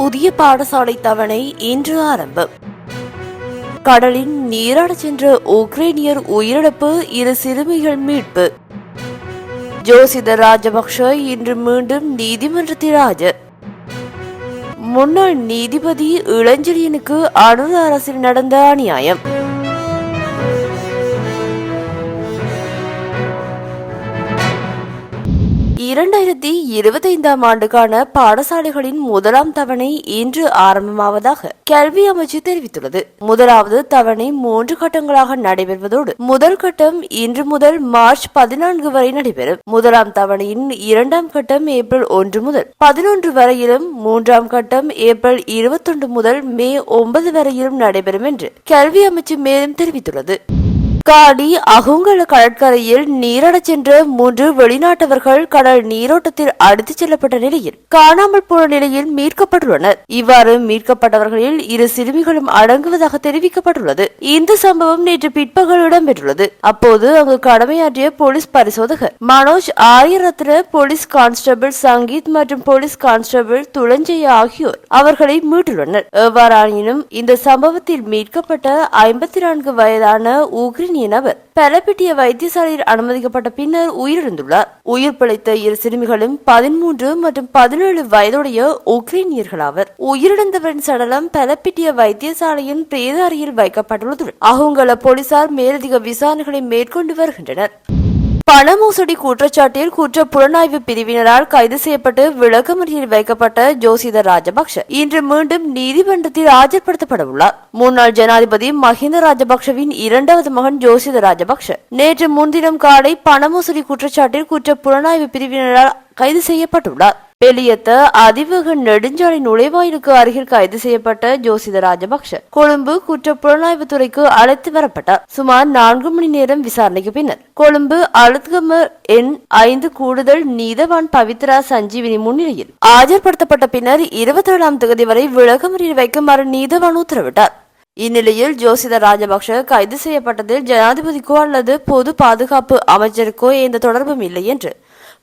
புதிய பாடசாலை தவணை இன்று ஆரம்பம். கடலின் நீராடச் சென்ற உக்ரைனியர் உயிரிழப்பு இரு சிறுமிகள் மீட்பு. ஜோசித ராஜபக்ஷ இன்று மீண்டும் நீதிமன்றத்தில் ஆஜர். முன்னாள் நீதிபதி இளஞ்செழியனுக்கு அனுர அரசில் நடந்த அநியாயம். இரண்டாயிரத்தி இருபத்தைந்தாம் ஆண்டுக்கான பாடசாலைகளின் முதலாம் தவணை இன்று ஆரம்பமாவதாக கல்வி அமைச்சு தெரிவித்துள்ளது. முதலாவது தவணை மூன்று கட்டங்களாக நடைபெறுவதோடு முதல் கட்டம் இன்று முதல் மார்ச் பதினான்கு வரை நடைபெறும். முதலாம் தவணையின் இரண்டாம் கட்டம் ஏப்ரல் ஒன்று முதல் பதினொன்று வரையிலும் மூன்றாம் கட்டம் ஏப்ரல் இருபத்தொன்று முதல் மே ஒன்பது வரையிலும் நடைபெறும் என்று கல்வி அமைச்சு மேலும் தெரிவித்துள்ளது. காடி அகுங்கல கடற்கரையில் நீராடச் சென்ற மூன்று வெளிநாட்டவர்கள் கடல் நீரோட்டத்தில் அடித்துச் செல்லப்பட்ட நிலையில் காணாமல் போன நிலையில் மீட்கப்பட்டுள்ளனர். இவ்வாறு மீட்கப்பட்டவர்களில் இரு சிறுமிகளும் அடங்குவதாக தெரிவிக்கப்பட்டுள்ளது. இந்த சம்பவம் நேற்று பிற்பகல் இடம்பெற்றுள்ளது. அப்போது அங்கு கடமையாற்றிய போலீஸ் பரிசோதகர் மனோஜ் ஆரியரத்ன போலீஸ் கான்ஸ்டபிள் சங்கீத் மற்றும் போலீஸ் கான்ஸ்டபிள் துளஞ்சய ஆகியோர் அவர்களை மீட்டுள்ளனர். எவ்வாறாயினும் இந்த சம்பவத்தில் மீட்கப்பட்ட ஐம்பத்தி நான்கு வயதான உக்ரைனிய நபர் வைத்தியசாலையில் அனுமதிக்கப்பட்ட பின்னர் உயிரிழந்துள்ளார். உயிர் பிழைத்த இரு சிறுமிகளும் பதிமூன்று மற்றும் பதினேழு வயதுடைய உக்ரைனியர்களாவர். உயிரிழந்தவரின் சடலம் பெலப்பிட்டிய வைத்தியசாலையின் பிரேத அறையில் வைக்கப்பட்டுள்ளதுடன் அகுங்கல போலீசார் மேலதிக விசாரணைகளை மேற்கொண்டு வருகின்றனர். பண மோசடி குற்றச்சாட்டில் குற்ற புலனாய்வு பிரிவினரால் கைது செய்யப்பட்டு விளக்கமறியில் வைக்கப்பட்ட ஜோசித ராஜபக்ஷ. இன்று மீண்டும் நீதிமன்றத்தில் ஆஜர்படுத்தப்பட உள்ளார். முன்னாள் ஜனாதிபதி மஹிந்த ராஜபக்ஷவின் இரண்டாவது மகன் ஜோசித ராஜபக்ஷ. நேற்று முன்தினம் காலை பண மோசடி குற்றச்சாட்டில் குற்ற புலனாய்வு பிரிவினரால் கைது செய்யப்பட்டுள்ளார். வெளியத்த அதிவேக நெடுஞ்சாலை நுழைவாயிலுக்கு அருகில் கைது செய்யப்பட்ட ஜோசித ராஜபக்ஷ. கொழும்பு குற்ற புலனாய்வு துறைக்கு அழைத்து வரப்பட்டார் சுமார் நான்கு மணி நேரம் விசாரணைக்கு பின்னர் கொழும்பு அழுத்கம எண் ஐந்து கூடுதல் நீதவான் பவித்ரா சஞ்சீவினி முன்னிலையில் ஆஜர்படுத்தப்பட்ட பின்னர் இருபத்தி ஏழாம் தேதி வரை விளக்கமறியல் வைக்குமாறு நீதவான் உத்தரவிட்டார். இந்நிலையில் ஜோசித ராஜபக்ஷ கைது செய்யப்பட்டதில் ஜனாதிபதிக்கோ அல்லது பொது பாதுகாப்பு அமைச்சருக்கோ எந்த தொடர்பும் இல்லை என்று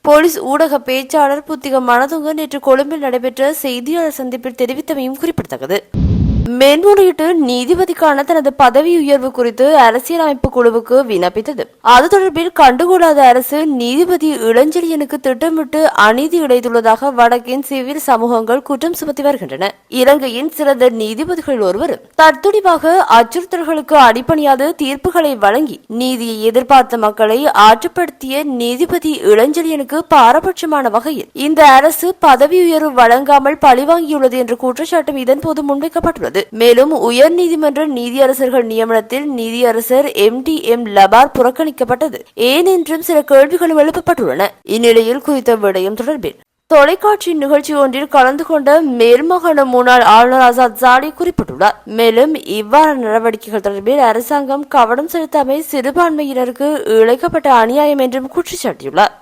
போலீஸ் ஊடக பேச்சாளர் புத்திக மனதுங்க நேற்று கொழும்பில் நடைபெற்ற செய்தியாளர் சந்திப்பில் தெரிவித்தமையும் குறிப்பிடத்தக்கது. மேன்முறையீட்டு நீதிபதிக்கான தனது பதவி உயர்வு குறித்து அரசியலமைப்பு குழுவுக்கு விண்ணப்பித்தது. அது தொடர்பில் கண்டுகொள்ளாத அரசு நீதிபதி இளஞ்செழியனுக்கு திட்டமிட்டு அநீதி இழைத்துள்ளதாக வடக்கின் சிவில் சமூகங்கள் குற்றம் சுமத்தி வருகின்றன. இலங்கையின் சிறந்த நீதிபதிகள் ஒருவர் தத்துடிவாக அச்சுறுத்தல்களுக்கு அடிப்பணியாது தீர்ப்புகளை வழங்கி நீதியை எதிர்பார்த்த மக்களை ஆற்றுப்படுத்திய நீதிபதி இளஞ்செழியனுக்கு பாரபட்சமான வகையில் இந்த அரசு பதவி உயர்வு வழங்காமல் பழிவாங்கியுள்ளது என்ற குற்றச்சாட்டும் இதன்போது முன்வைக்கப்பட்டுள்ளது. உள்ளது மேலும் உயர்நீதிமன்ற நீதியரசர்கள் நியமனத்தில் நீதியரசர் எம் டி எம் லபார் புறக்கணிக்கப்பட்டது. ஏன் என்றும் சில கேள்விகளும் எழுப்பப்பட்டுள்ளன. இந்நிலையில் குறித்த விடயம் தொடர்பில் தொலைக்காட்சி நிகழ்ச்சி ஒன்றில் கலந்து கொண்ட மேல்மாகாண முன்னாள் ஆளுநர் ஆசாத் ஜாலி குறிப்பிட்டுள்ளார். மேலும் இவ்வாறான நடவடிக்கைகள் தொடர்பில் அரசாங்கம் கவனம் செலுத்தாமை சிறுபான்மையினருக்கு இழைக்கப்பட்ட அநியாயம் என்றும் குற்றச்சாட்டியுள்ளார்.